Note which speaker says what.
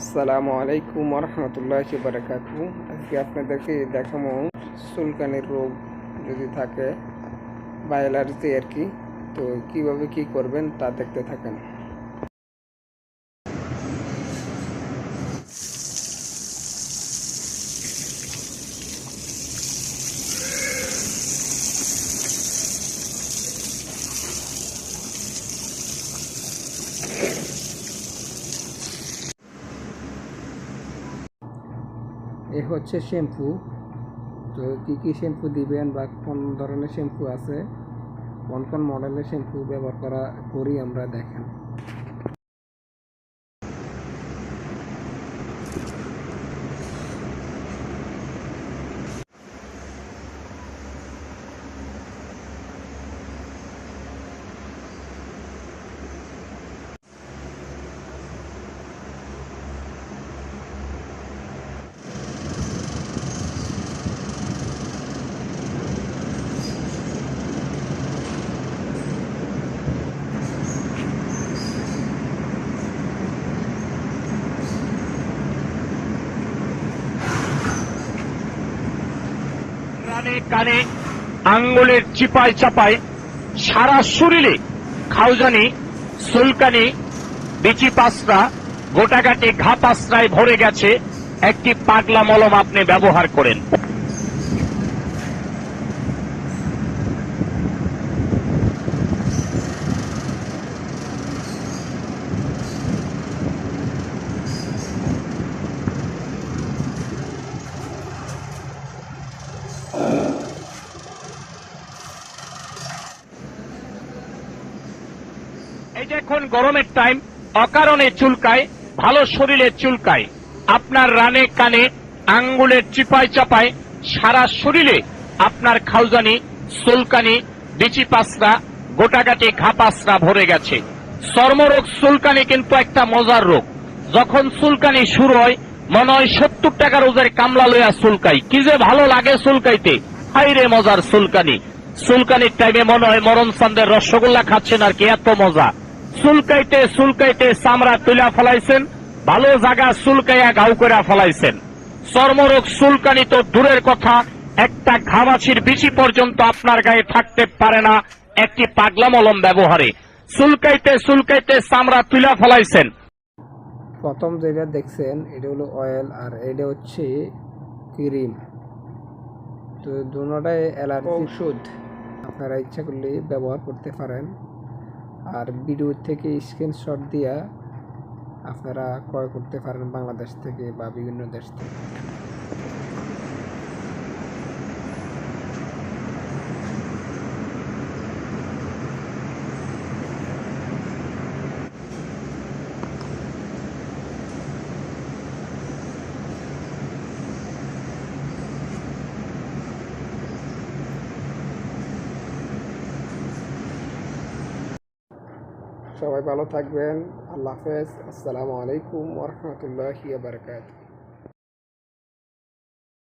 Speaker 1: আসসালামু আলাইকুম রহমতুল্লাহ বারাকাতু আজকে আপনাদেরকে দেখাবো চুলকানির রোগ যদি থাকে বা অ্যালার্জি আর কি, তো কীভাবে কি করবেন তা দেখতে থাকেন। এ হচ্ছে শ্যাম্পু। তো কী কী শ্যাম্পু দিবেন বা কোন ধরনের শ্যাম্পু আছে? কোন কোন মডেলের শ্যাম্পু ব্যবহার করা করি আমরা দেখেন।
Speaker 2: কানে কানে, আঙ্গুলের চিপায় চাপায়, সারা শরীরে খাউজানি, সুলকানি, বিচি পাশরা গোটাকাটি ঘা পাসরায় ভরে গেছে, একটি পাগলা মলম আপনি ব্যবহার করেন। এই যে এখন গরমের টাইম অকারণে চুলকায়, ভালো শরীরে চুলকায়, আপনার রানে কানে, আঙ্গুলের চিপায় চাপায়, সারা শরীরে আপনার খাউজানি, সুলকানি, বিচি পাসরা গোটাগাটি ঘা পাসরা ভরে গেছে। চর্মরোগ, সুলকানি কিন্তু একটা মজার রোগ। যখন সুলকানি শুরু হয়, মনে হয় সত্তর টাকার ওজের কামলা লইয়া সুলকাই। কি যে ভালো লাগে সুলকাইতে। হাইরে মজার সুলকানি। সুলকানির টাইমে মনে হয় মরণ চান্দের রসগোল্লা খাচ্ছেন আর কি, এত মজা। সুলকাইতে সুলকাইতে চামড়া তুলা ফলাইছেন ভালো জায়গা সুলকাইয়া ঘাউ করে ফলাইছেন। চর্মরোগ সুলকানি তো দূরের কথা একটা ঘামাছির বিচি পর্যন্ত আপনার গায়ে থাকতে পারে না একটি পাগলা মলম ব্যবহারে। সুলকাইতে সুলকাইতে চামড়া তুলা ফলাইছেন।
Speaker 1: প্রথম যেটা দেখছেন এটা হলো অয়েল আর এটা হচ্ছে ক্রিম তো দুটাই অ্যালার্জি ওষুধ আপনারা ইচ্ছা করলে ব্যবহার করতে পারেন। আর ভিডিও থেকে স্ক্রিনশট দিয়া আপনারা ক্রয় করতে পারেন বাংলাদেশ থেকে বা বিভিন্ন দেশ থেকে। সবাই ভালো থাকবেন। আল্লাহ হাফেজ। আসসালামু আলাইকুম ওরহমতুল্লাহি বারকাত